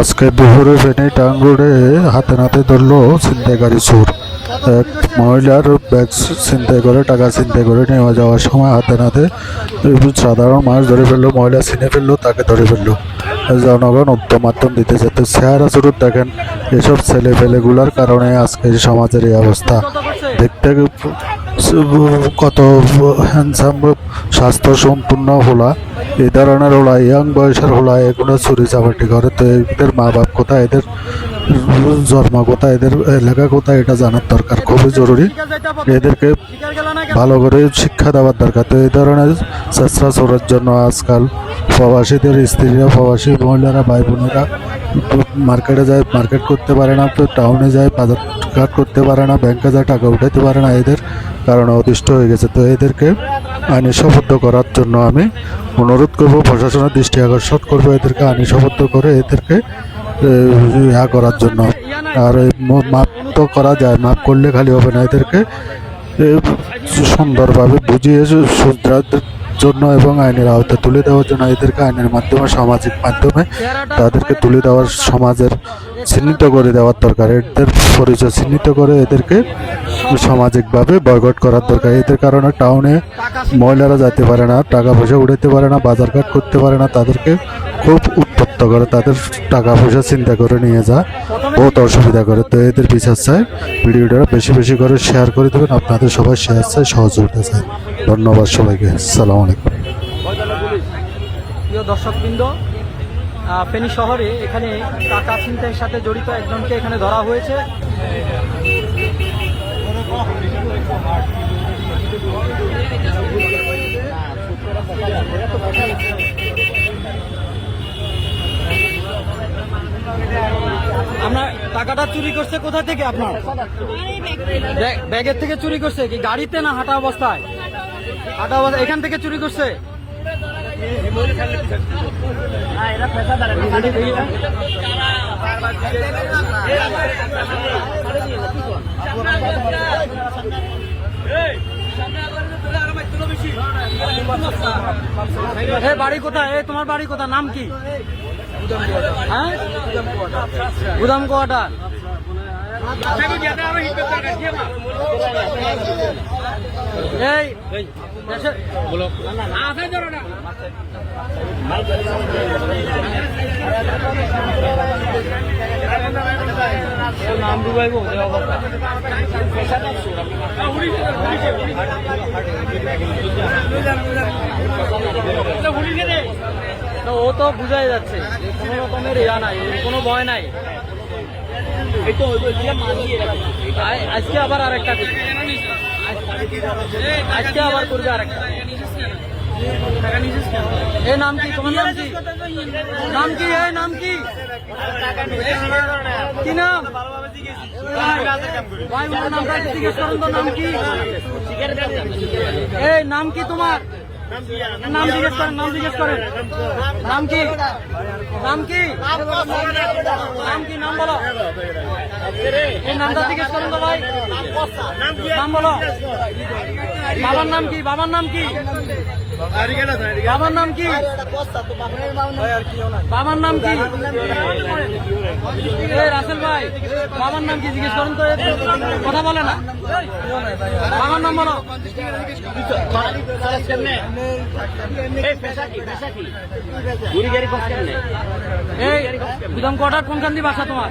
আজকে দুপুরে ফেনী টাং রোডে হাতে নাতে ধরলো ছিনতাইকারী চোর। এক মহিলার ব্যাগ ছিনতাই করে, টাকা ছিনতাই করে নেওয়া যাওয়ার সময় হাতে নাতে সাধারণ মানুষ ধরে ফেলল, মহিলা চিনে ফেলল, তাকে ধরে ফেলল। জনগণ উত্তম মাধ্যম দিতে যেত। চেহারা চুরুত দেখেন, এসব ছেলে পেলেগুলার কারণে আজকে সমাজের এই অবস্থা। দেখতে কত হ্যান্ডসাম স্বাস্থ্য সম্পূর্ণ হলা এই ধরনের হলা ইয়াং বয়সের হলা এগুলো চুরি চাপাটি করে। তো এদের মা বাপ কোথায়? এদের জন্ম কোথায়? এদের এলাকা কোথায়? এটা জানার দরকার, খুবই জরুরি। এদেরকে ভালো করে শিক্ষা দেওয়ার দরকার। তো এই ধরনের চেষ্টা চোরের জন্য আজকাল প্রবাসীদের স্ত্রীরা, প্রবাসী মহিলারা ভাই বোনেরা মার্কেটে যায়, মার্কেট করতে পারে না, তো টাউনে যায়, বাজার ঘাট করতে পারে না ব্যাংকে যায়, টাকা উঠাতে পারে না। এদের কারণে অতিষ্ঠ হয়ে গেছে। তো এদেরকে আইনি সবদ্ধ করার জন্য আমি অনুরোধ করব, প্রশাসনের দৃষ্টি আকর্ষণ করব এদেরকে আইনি সবদ্ধ করে এদেরকে ইয়া করার জন্য। আর মাপ তো করা যায়, মাপ করলে খালি হবে না। এদেরকে সুন্দরভাবে বুঝিয়ে জন্য এবং আইনের আওতায় তুলে দেওয়ার জন্য এদেরকে আইনের মাধ্যমে, সামাজিক মাধ্যমে তাদেরকে তুলে দেওয়ার সমাজের চিহ্নিত করে দেওয়ার দরকার। এদের পরিচয় চিহ্নিত করে এদেরকে সামাজিকভাবে বয়কট করার দরকার। এদের কারণে টাউনে মহিলারা যেতে পারে না, টাকা পয়সা উঠাতে পারে না বাজারঘাট করতে পারে না, তাদেরকে খুব উত্তপ্ত করে, তাদের টাকা পয়সা চিন্তা করে নিয়ে যা বহুত অসুবিধা করে। তো এদের বিচার চাই, ভিডিওটা বেশি বেশি করে শেয়ার করে দেবেন, আপনাদের সবাই শেয়ার চাই, সহযোগিতা চাই। ধন্যবাদ সবাইকে। সালাম আলাইকুম। প্রিয় দর্শকবৃন্দ ফেনী শহরে এখানে টাকা ছিনতাইয়ের সাথে জড়িত একজনকে এখানে ধরা হয়েছে। আপনার টাকাটা চুরি করছে কোথা থেকে আপনার? ব্যাগ- ব্যাগের থেকে চুরি করছে কি গাড়িতে না হাঁটা অবস্থায়? হাঁটা অবস্থা এখান থেকে চুরি করছে। বাড়ি কোথায়? তোমার বাড়ি কোথায়? নাম কি? হ্যাঁ? গুদাম কোয়াটার এই দেশের- ও তো বুঝাই যাচ্ছে কোনো রকমের ইয়া নাই কোনো ভয় নাই আজকে আবার আরেকটা করবে আজকে আবার করবে এ নাম কি? তোমার নাম কি? নাম কি? এ নাম কি? কি নাম? ভাই ওর জিজ্ঞেস করুন তো, নাম কি? এই নাম কি তোমার? নাম জিজ্ঞেস করেন, নাম জিজ্ঞেস করেন। নাম কি? নাম কি? নাম কি? নাম বলো। এই নামটা জিজ্ঞেস করুন তো নাম বলো। বাবার নাম কি? বাবার নাম কি? বাবার নাম কি? বাবার নাম কি? রাসেল ভাই, বাবার নাম কি জিজ্ঞেস করুন তো কথা বলে না। বাবার নাম বলো। এই বিদম কোয়ার্টার কোনখান দিয়ে বাসা তোমার?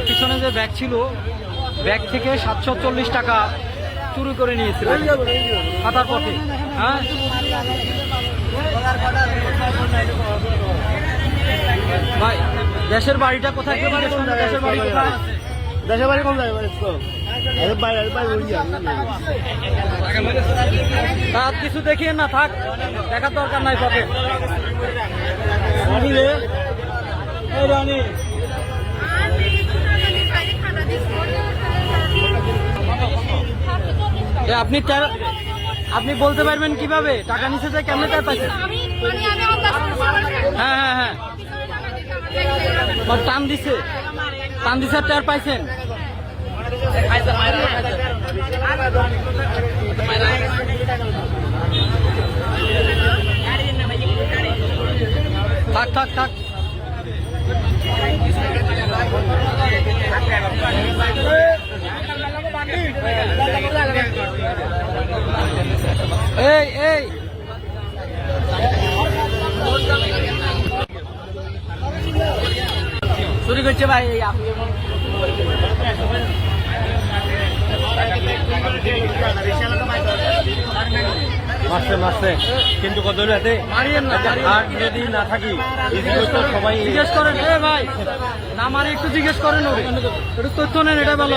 পিছনে যে ব্যাগ ছিল ব্যাগ থেকে সাতশো চল্লিশ টাকা চুরি করে নিয়েছিল হাতার পথে হ্যাঁ? ভাই দেশের বাড়িটা কোথায়? দেশের বাড়ি কোথায়? দেশের বাড়ি কোন জায়গায় রাত কিছু দেখিয়ে না থাক। দেখার দরকার নাই পকেট। রানী আপনি আপনি বলতে পারবেন কীভাবে? টাকা নিচে যায় কেমনে টাকা পাইছেন হ্যাঁ হ্যাঁ হ্যাঁ। টান দিছে। টান দিছে টের পাইছেন থাক থাক থাক। এই এই। চুরি করছে ভাই মারছে মারছে। কিন্তু কত না। আর যদি না থাকি সবাই জিজ্ঞেস করেন এ ভাই না মারি একটু জিজ্ঞেস করেন একটু তথ্য নেন এটা ভালো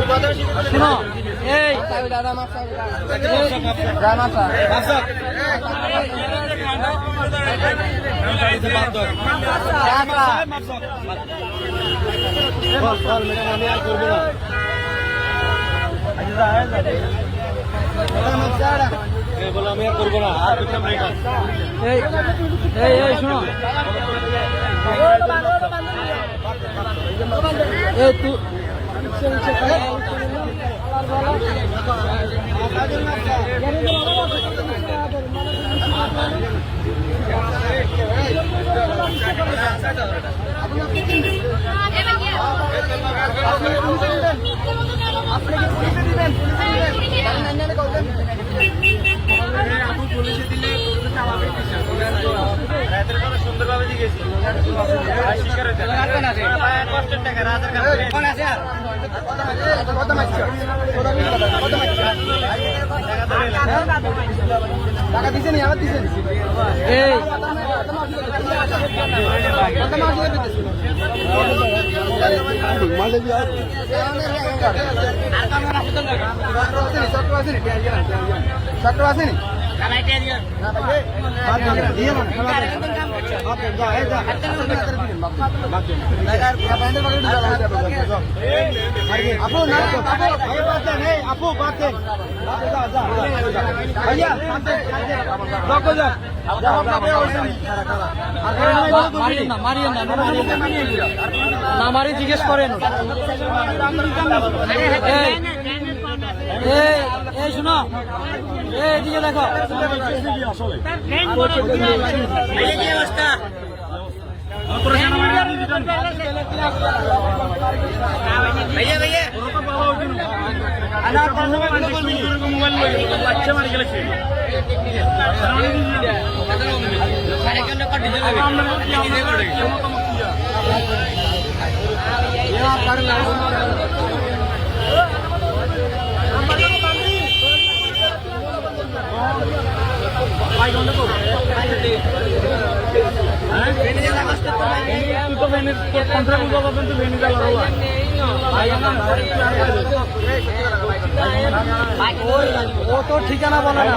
শোনো, এই আমি আর করব না এই আমি আর করব না না এই এই এই, তুই সুন্দরভাবে টাকা রাতের কাছে এই মারিয়েন না মারিয়েন না না মারিয়েন না না মারি জিজ্ঞেস করেন এই বাচ্চা মারি গেলে তো ঠিকানা বলে না।